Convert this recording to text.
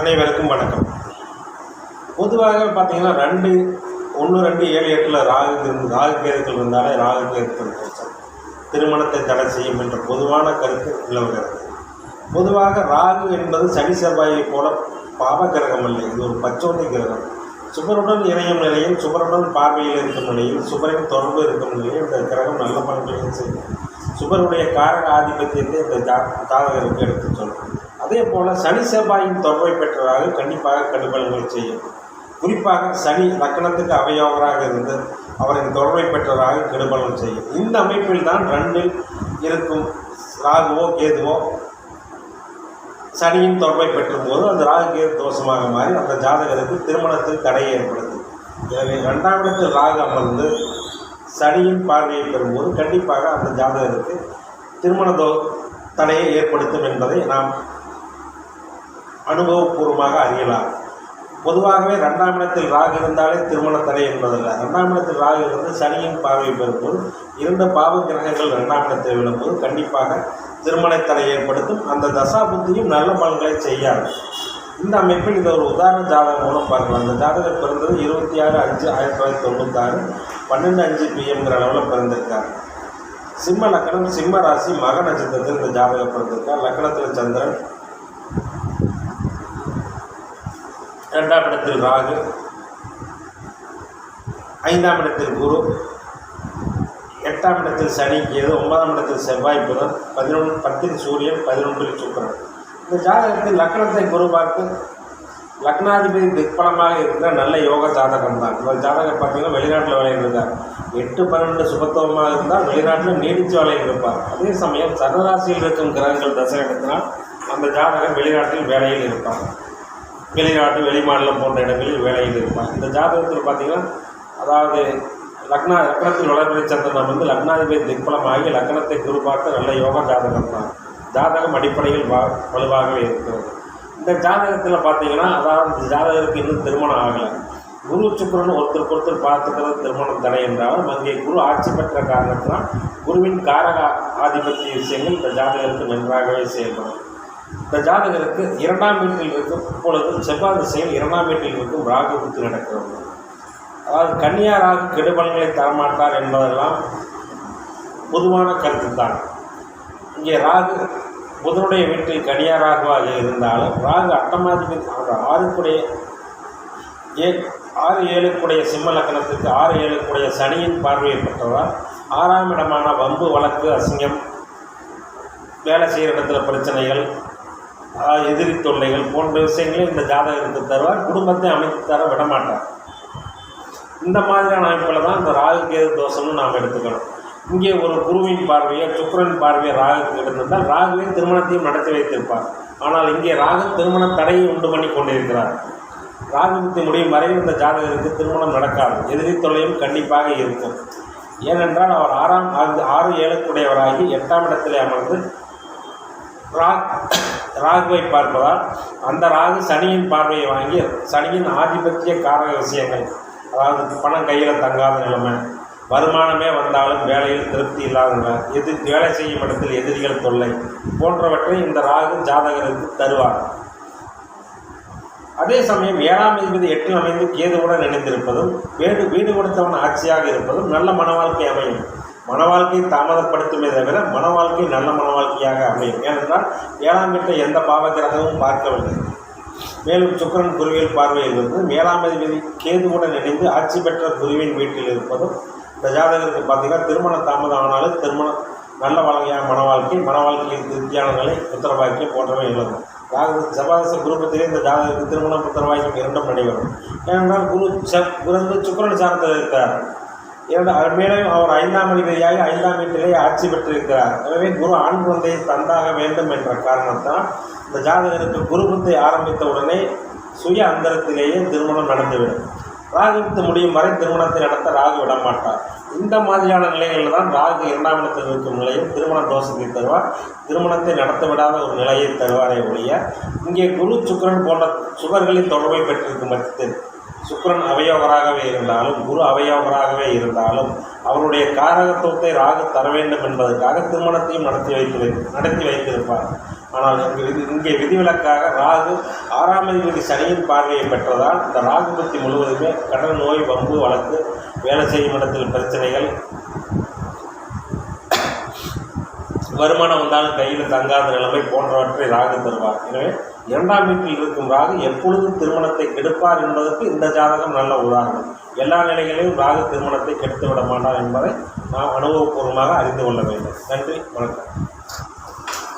அனைவருக்கும் வணக்கம். பொதுவாக பார்த்தீங்கன்னா ரெண்டு ஒன்று ரெண்டு ஏழு எட்டில் ராகு இருந்து ராகு கேதுக்கள் இருந்தாலே ராகு கேதுக்கள் தோஷம் திருமணத்தை தடை செய்யும் என்ற பொதுவான கருத்து நிலவுகிறது பொதுவாக ராகு என்பது சனி செவ்வாயை போல பாவ கிரகம் இல்லை இது ஒரு பச்சோந்தி கிரகம். சுபருடன் இணையும் நிலையில் சுபருடன் பார்வையில் இருக்கும் நிலையில் சுபரின் தொடர்பு இருக்கும் நிலையில் இந்த கிரகம் நல்ல பலன்களையும் செய்யும். சுபருடைய காரக ஆதிபத்தியத்தை இந்த ஜா ஜாதகருக்கு எடுத்துச் சொல்லும். அதே போல் சனி செவ்வாயின் தொடர்பை பெற்றதாக கண்டிப்பாக கடுபலன்கள் செய்யும். குறிப்பாக சனி லக்கணத்துக்கு அவையோகராக இருந்து அவரின் தொடர்பை பெற்றதாக கெடுபலம் செய்யும். இந்த அமைப்பில் தான் ரெண்டில் இருக்கும் ராகுவோ கேதுவோ சனியின் தொடர்பை பெற்றும்போது அந்த ராகு கேது தோஷமாக மாறி அந்த ஜாதகருக்கு திருமணத்தில் தடையை ஏற்படுது எனவே ரெண்டாம் இடத்தில் ராகு அமர்ந்து சனியின் பார்வையை பெறும்போது கண்டிப்பாக அந்த ஜாதகருக்கு திருமண தோ தடையை ஏற்படுத்தும் என்பதை நாம் அனுபவபூர்வமாக அறியலாம். பொதுவாகவே ரெண்டாம் இடத்தில் ராகு இருந்தாலே திருமண தடை என்பதல்ல. ரெண்டாம் இடத்தில் ராகு இருந்து சனியின் பார்வை பெறும்போது இரண்டு பாவ கிரகங்கள் ரெண்டாம் இடத்தில் விழும்போது கண்டிப்பாக திருமண தடை ஏற்படுத்தும். அந்த தசா புத்தியும் நல்ல பலன்களை செய்யாது. இந்த அமைப்பில் இதை ஒரு உதாரண ஜாதகம் மூலம் பார்க்கலாம். அந்த ஜாதகம் பிறந்தது இருபத்தி ஆறு அஞ்சு ஆயிரத்தி தொள்ளாயிரத்தி தொண்ணூத்தாறு பன்னெண்டு அஞ்சு பிஎம்ங்கிற அளவில் பிறந்திருக்காங்க சிம்ம லக்கணம் சிம்ம ராசி மக நட்சத்திரத்தில் இந்த ஜாதகம் பிறந்திருக்கார். லக்கணத்தில் சந்திரன் இரண்டாம் இடத்தில் ராகு. ஐந்தாம் இடத்தில் குரு. எட்டாம் இடத்தில் சனி கேது ஒன்பதாம் இடத்தில் செவ்வாய் புதன் பதினொன்று பத்தில் சூரியன் பதினொன்றில் சுக்கரன். இந்த ஜாதகத்தில் லக்னத்தை குரு பார்த்து லக்னாதிபதி திக்பலமாக இருக்கிற நல்ல யோக ஜாதகம் தான் இந்த ஜாதகம் பார்த்தீங்கன்னா வெளிநாட்டில் வேலையில் எட்டு பன்னெண்டு சுபத்துவமாக இருந்தால் வெளிநாட்டில் நீடித்து வேலையில் இருப்பார் அதே சமயம் சரராசியில் இருக்கும் கிரகங்கள் தசை எடுத்தினால் அந்த ஜாதகம் வெளிநாட்டில் வேலையில் இருப்பார் வெளிநாட்டு வெளிமாநிலம் போன்ற இடங்களில் வேலையில் இருப்பார். இந்த ஜாதகத்தில் பார்த்தீங்கன்னா அதாவது லக்னா லக்னத்தில் வளர்பிறை சந்திரன் வந்து லக்னாதிபதி திக்பலமாகி லக்னத்தை குரு நல்ல யோகா ஜாதகம் தான். ஜாதகம் அடிப்படையில் வா வலுவாகவே இருக்கிறது இந்த ஜாதகத்தில் பார்த்தீங்கன்னா அதாவது இந்த ஜாதகருக்கு இன்னும் திருமணம் ஆகலை. குரு சுக்கரன் ஒருத்தருக்கு ஒருத்தர் பார்த்துக்கிறது திருமணம் தடை என்றாலும் அங்கே குரு ஆட்சி பெற்ற காரணத்தினால் குருவின் காரக ஆதிபத்திய விஷயங்கள் இந்த ஜாதகருக்கு நன்றாகவே செயல்படும். இந்த ஜாதகருக்கு இரண்டாம் வீட்டில் இருக்கும் இப்பொழுது செவ்வாய் திசையில் இரண்டாம் வீட்டில் இருக்கும் ராகு நடக்கிறது அதாவது கன்னியா ராகு கெடுபலன்களை தரமாட்டார் என்பதெல்லாம் பொதுவான கருத்து தான் இங்கே ராகு புதனுடைய வீட்டில் கன்னியா ராகுவாக இருந்தாலும் ராகு அட்டமாதிபதி அந்த ஆறுக்குடைய ஏ ஆறு ஏழுக்குடைய சிம்ம லக்கணத்துக்கு ஆறு ஏழுக்குடைய சனியின் பார்வையை பெற்றதால் ஆறாம் இடமான வம்பு வழக்கு அசிங்கம் வேலை செய்கிற இடத்துல பிரச்சனைகள் எதிரி தொல்லைகள் போன்ற விஷயங்களை இந்த ஜாதகத்துக்கு தருவார். குடும்பத்தை அமைத்து தர விடமாட்டார். இந்த மாதிரியான அமைப்பில் தான் இந்த ராகு கேது தோஷம்னு நாம் எடுத்துக்கணும். இங்கே ஒரு குருவின் பார்வையோ சுக்கரன் பார்வையோ ராகுக்கு இருந்திருந்தால் ராகுவே திருமணத்தையும் நடத்தி வைத்திருப்பார். ஆனால் இங்கே ராகு திருமண தடையை உண்டு பண்ணி கொண்டிருக்கிறார். ராகுபுத்தி முடியும் வரை இந்த ஜாதகருக்கு திருமணம் நடக்காது. எதிரி தொல்லையும் கண்டிப்பாக இருக்கும். ஏனென்றால் அவர் ஆறாம் ஆறு ஆறு ஏழுக்குடையவராகி எட்டாம் இடத்திலே அமர்ந்து ராக் ராகுவை பார்ப்பதால் அந்த ராகு சனியின் பார்வையை வாங்கி சனியின் ஆதிபத்திய காரக விஷயங்கள் அதாவது பணம் கையில் தங்காத நிலைமை வருமானமே வந்தாலும் வேலையில் திருப்தி இல்லாத எது வேலை செய்யும் இடத்தில் எதிரிகள் தொல்லை போன்றவற்றை இந்த ராகு ஜாதகருக்கு தருவார். அதே சமயம் ஏழாம் அதிபதி எட்டில் அமைந்து கேதுவுடன் இணைந்திருப்பதும் வீடு வீடு கொடுத்தவன் ஆட்சியாக இருப்பதும் நல்ல மன வாழ்க்கை அமையும். மன வாழ்க்கையை தாமதப்படுத்துமே தவிர மன வாழ்க்கை நல்ல மன வாழ்க்கையாக அமையும். ஏனென்றால் ஏழாம் வீட்டை எந்த பாவகிரகமும் பார்க்கவில்லை. மேலும் சுக்கரன் குருவியல் பார்வையில் இருந்து ஏழாம் அதிபதி கேதுவுடன் இணைந்து ஆட்சி பெற்ற குருவின் வீட்டில் இருப்பதும் இந்த ஜாதகருக்கு பார்த்தீங்கன்னா திருமண தாமதம் ஆனாலும் திருமணம் நல்ல வாழ்க்கையான மன வாழ்க்கை மன வாழ்க்கையில் திருப்தியான நிலை புத்திரபாக்கியம் போன்றவை இழக்கும் ராகு செவ்வாதச குருபத்திலே இந்த ஜாதகத்துக்கு திருமணம் புத்திரபாக்கியம் இரண்டும் நடைபெறும். ஏனென்றால் குரு செவ் குரு வந்து சுக்கிரன் இருக்கார். மேலும் அவர் ஐந்தாம் அதிபதியாகி ஐந்தாம் வீட்டிலே ஆட்சி பெற்றிருக்கிறார். எனவே குரு ஆண் குழந்தையை தந்தாக வேண்டும் என்ற காரணத்தால் இந்த ஜாதகருக்கு குருபத்தை ஆரம்பித்த உடனே சுய அந்தரத்திலேயே திருமணம் நடந்துவிடும். ராகுவித்து முடியும் வரை திருமணத்தை நடத்த ராகு விடமாட்டார். இந்த மாதிரியான நிலைகளில் தான் ராகு இரண்டாம் இடத்தில் இருக்கும் நிலையில் திருமண தோஷத்தை தருவார். திருமணத்தை நடத்த விடாத ஒரு நிலையை தருவாரே ஒழிய இங்கே குரு சுக்கிரன் போன்ற சுகர்களின் தொடர்பை பெற்றிருக்கும் பட்சத்தில் சுக்கிரன் அவயோகராகவே இருந்தாலும் குரு அவயோகராகவே இருந்தாலும் அவருடைய காரகத்துவத்தை ராகு தர வேண்டும் என்பதற்காக திருமணத்தையும் நடத்தி வைத்து நடத்தி வைத்திருப்பார். ஆனால் இங்கு இங்கே விதிவிலக்காக ராகு ஆறாம் அதிபதி சனியின் பார்வையை பெற்றதால் இந்த ராகு பத்தி முழுவதுமே கடன் நோய் வம்பு வழக்கு வேலை செய்யும் இடத்தில் பிரச்சனைகள் வருமானம் வந்தாலும் கையில் தங்காத நிலைமை போன்றவற்றை ராகு தருவார். எனவே இரண்டாம் வீட்டில் இருக்கும் ராகு எப்பொழுதும் திருமணத்தை கெடுப்பார் என்பதற்கு இந்த ஜாதகம் நல்ல உதாரணம். எல்லா நிலைகளிலும் ராகு திருமணத்தை கெடுத்து விட மாட்டார் என்பதை நாம் அனுபவபூர்வமாக அறிந்து கொள்ள வேண்டும். நன்றி வணக்கம்.